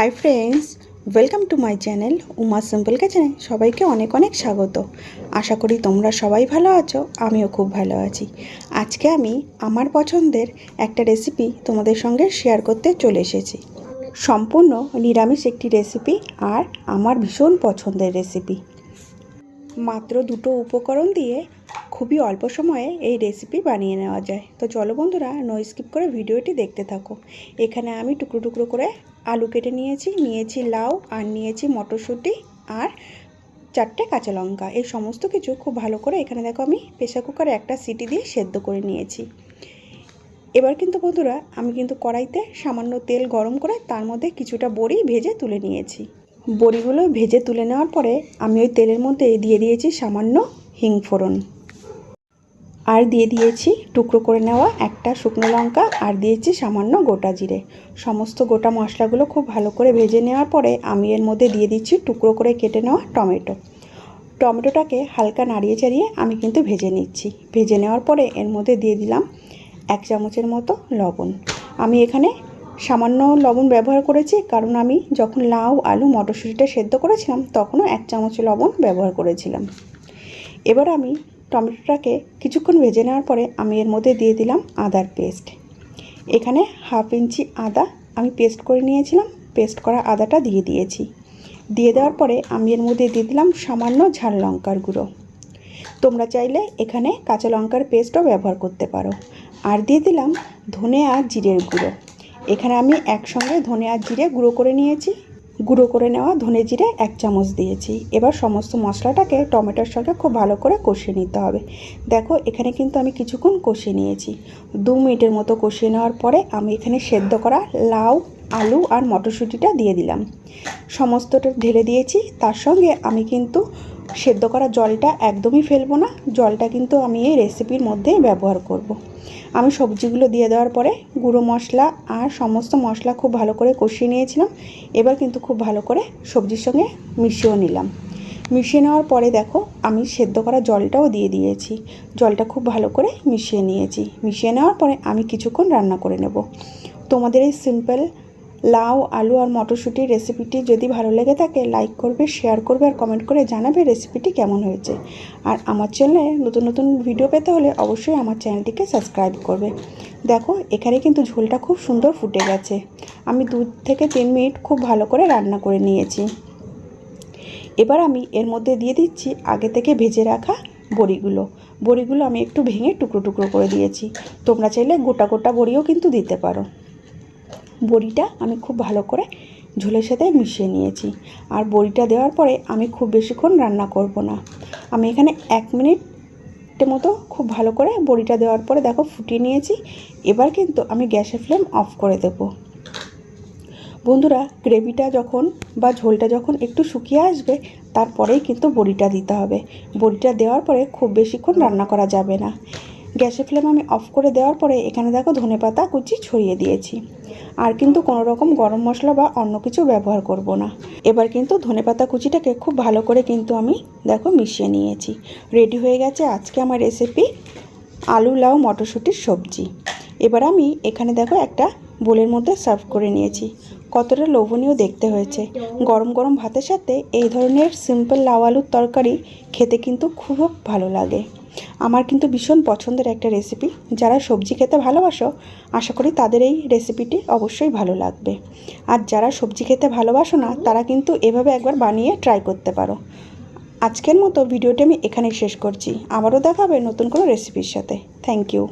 Hi friends welcome to my channel Uma simple কিচেনে সবাইকে অনেক অনেক স্বাগত। আশা করি তোমরা সবাই ভালো আছো, আমিও খুব ভালো আছি। আজকে আমি আমার পছন্দের একটা রেসিপি তোমাদের সঙ্গে শেয়ার করতে চলে এসেছি। সম্পূর্ণ নিরামিষ একটি রেসিপি আর আমার ভীষণ পছন্দের রেসিপি মাত্র দুটো উপকরণ দিয়ে খুবই অল্প সময়ে এই রেসিপি বানিয়ে নেওয়া যায়। তো চলো বন্ধুরা নো স্কিপ করে ভিডিওটি দেখতে থাকো। এখানে আমি টুকরো টুকরো করে আলু কেটে নিয়েছি নিয়েছি লাউ আর নিয়েছি মটরশুঁটি আর চারটে কাঁচা লঙ্কা। এই সমস্ত কিছু খুব ভালো করে এখানে দেখো আমি প্রেশার কুকারে একটা সিটি দিয়ে সেদ্ধ করে নিয়েছি। এবার কিন্তু বন্ধুরা, আমি কিন্তু কড়াইতে সামান্য তেল গরম করে তার মধ্যে কিছুটা বড়ি ভেজে তুলে নিয়েছি। বড়িগুলো ভেজে তুলে নেওয়ার পরে আমি ওই তেলের মধ্যে দিয়ে দিয়েছি সামান্য হিং ফোড়ন। আর দিয়ে দিয়েছি টুকরো করে নেওয়া একটা শুকনো লঙ্কা আর দিয়েছি সামান্য গোটা জিরে। সমস্ত গোটা মশলাগুলো খুব ভালো করে ভেজে নেওয়ার পরে আমি এর মধ্যে দিয়ে দিচ্ছি টুকরো করে কেটে নেওয়া টমেটো। টমেটোটাকে হালকা নাড়িয়ে চাড়িয়ে আমি কিন্তু ভেজে নিচ্ছি। ভেজে নেওয়ার পরে এর মধ্যে দিয়ে দিলাম এক চামচের মতো লবণ। আমি এখানে সামান্য লবণ ব্যবহার করেছি কারণ আমি যখন লাউ, আলু, মটরশুঁটিটা সেদ্ধ করেছিলাম তখনও এক চামচ লবণ ব্যবহার করেছিলাম। এবার আমি টমেটোটাকে কিছুক্ষণ ভেজে নেওয়ার পরে আমি এর মধ্যে দিয়ে দিলাম আদার পেস্ট। এখানে হাফ ইঞ্চি আদা আমি পেস্ট করে নিয়েছিলাম, পেস্ট করা আদাটা দিয়ে দিয়েছি। দিয়ে দেওয়ার পরে আমি এর মধ্যে দিয়ে দিলাম সামান্য ঝাল লঙ্কার গুঁড়ো। তোমরা চাইলে এখানে কাঁচা লঙ্কার পেস্টও ব্যবহার করতে পারো। আর দিয়ে দিলাম ধনে আর জিরের গুঁড়ো। এখানে আমি একসঙ্গে ধনে আর জিরে গুঁড়ো করে নিয়েছি। গুঁড়ো করে নেওয়া ধনে জিরে এক চামচ দিয়েছি। এবার সমস্ত মশলাটাকে টমেটোর সঙ্গে খুব ভালো করে কষিয়ে নিতে হবে। দেখো, এখানে কিন্তু আমি কিছুক্ষণ কষিয়ে নিয়েছি। দু মিনিটের মতো কষিয়ে নেওয়ার পরে আমি এখানে সেদ্ধ করা লাউ, আলু আর মটরশুঁটিটা দিয়ে দিলাম। সমস্তটা ঢেলে দিয়েছি। তার সঙ্গে আমি কিন্তু সেদ্ধ করা জলটা একদমই ফেলব না। জলটা কিন্তু আমি এই রেসিপির মধ্যেই ব্যবহার করব। আমি সবজিগুলো দিয়ে দেওয়ার পরে গুঁড়ো মশলা আর সমস্ত মশলা খুব ভালো করে কষিয়ে নিয়েছিলাম। এবার কিন্তু খুব ভালো করে সবজির সঙ্গে মিশিয়েও নিলাম। মিশিয়ে নেওয়ার পরে দেখো, আমি সেদ্ধ করা জলটাও দিয়ে দিয়েছি। জলটা খুব ভালো করে মিশিয়ে নিয়েছি। মিশিয়ে নেওয়ার পরে আমি কিছুক্ষণ রান্না করে নেব। তোমাদের এই সিম্পল লাউ, আলু আর মটরশুঁটির রেসিপিটি যদি ভালো লেগে থাকে লাইক করবে শেয়ার করবে আর কমেন্ট করে জানাবে রেসিপিটি কেমন হয়েছে। আর আমার চ্যানেলে নতুন নতুন ভিডিও পেতে হলে অবশ্যই আমার চ্যানেলটিকে সাবস্ক্রাইব করবে। দেখো, এখানে কিন্তু ঝোলটা খুব সুন্দর ফুটে গেছে। আমি দু থেকে তিন মিনিট খুব ভালো করে রান্না করে নিয়েছি। এবার আমি এর মধ্যে দিয়ে দিচ্ছি আগে থেকে ভেজে রাখা বড়িগুলো। বড়িগুলো আমি একটু ভেঙে টুকরো টুকরো করে দিয়েছি। তোমরা চাইলে গোটা গোটা বড়িও কিন্তু দিতে পারো। বড়িটা আমি খুব ভালো করে ঝোলের সাথে মিশিয়ে নিয়েছি। আর বড়িটা দেওয়ার পরে আমি খুব বেশিক্ষণ রান্না করব না। আমি এখানে এক মিনিটের মতো খুব ভালো করে বড়িটা দেওয়ার পরে দেখো ফুটিয়ে নিয়েছি। এবার কিন্তু আমি গ্যাসের ফ্লেম অফ করে দেবো। বন্ধুরা, গ্রেভিটা যখন বা ঝোলটা যখন একটু শুকিয়ে আসবে, তারপরেই কিন্তু বড়িটা দিতে হবে। বড়িটা দেওয়ার পরে খুব বেশিক্ষণ রান্না করা যাবে না। গ্যাসের ফ্লেম আমি অফ করে দেওয়ার পরে এখানে দেখো ধনে পাতা, কুচি ছড়িয়ে দিয়েছি। আর কিন্তু কোনো রকম গরম মশলা বা অন্য কিছু ব্যবহার করব না। এবার কিন্তু ধনে পাতা, কুচিটাকে খুব ভালো করে কিন্তু আমি দেখো মিশিয়ে নিয়েছি। রেডি হয়ে গেছে আজকে আমার রেসিপি আলু, লাউ, মটরশুঁটির সবজি। এবার আমি এখানে দেখো একটা বোলের মধ্যে সার্ভ করে নিয়েছি। কতটা লোভনীয় দেখতে হয়েছে। গরম গরম ভাতের সাথে এই ধরনের সিম্পল লাউ আলুর তরকারি খেতে কিন্তু খুব ভালো লাগে। আমার কিন্তু ভীষণ পছন্দের একটা রেসিপি যারা সবজি খেতে ভালোবাসো, আশা করি তাদের এই রেসিপিটি অবশ্যই ভালো লাগবে। আর যারা সবজি খেতে ভালোবাসো না, তারা কিন্তু এভাবে একবার বানিয়ে ট্রাই করতে পারো। আজকের মতো ভিডিওটি আমি এখানেই শেষ করছি। আবারও দেখাবে নতুন কোনো রেসিপির সাথে। Thank you